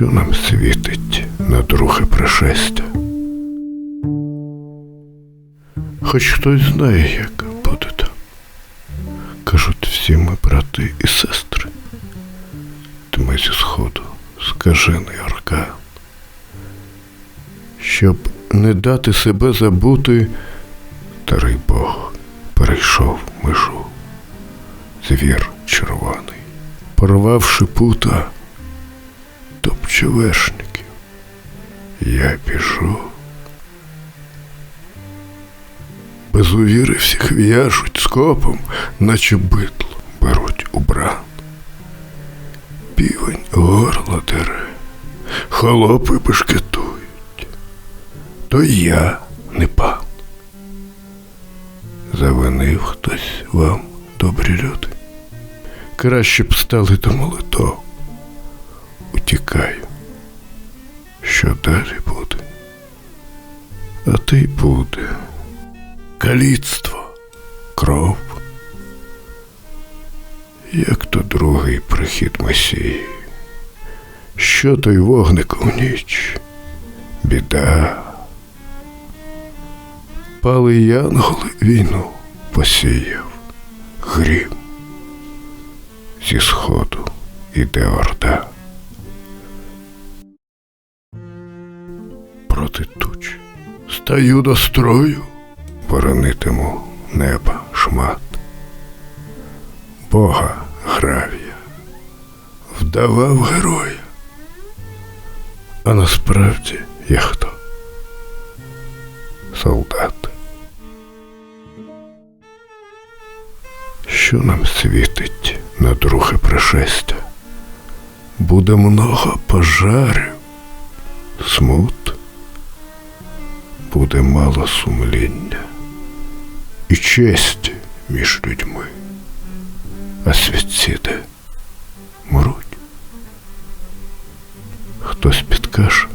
Що нам світить на друге пришестя? Хоч хтось знає, як буде там. Кажуть, всі ми брати і сестри. Тьми зі сходу скажений аркан. Щоб не дати себе забути, старий Бог перейшов межу. Звір червоний, порвавши пута, вершників. Я біжу. Без увіри всіх в'яжуть скопом, наче битло беруть у бран. Півень горло дере, холопи бешкетують. То я не пан. Завинив хтось вам, добрі люди. Краще б стали до молитов. Утікаю. Що далі буде? А ти буде. Каліцтво, кров. Як то другий прихід Месії. Що той вогник у ніч? Біда. Пали янголи війну посіяв, грім. Зі сходу іде орда. Стаю до строю, боронитиму неба шмат. Бога гравія, вдавав героя. А насправді я хто? Солдат. Що нам світить на друге пришестя? Буде много пожарів, смут, буде мало сумління і честі між людьми, а світці де мруть. Хтось підкаже,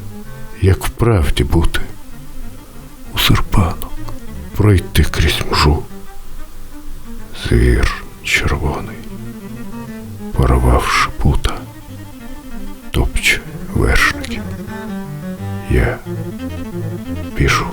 як вправді бути у серпанок, пройти крізь мжу. Звір червоний, Я пишу.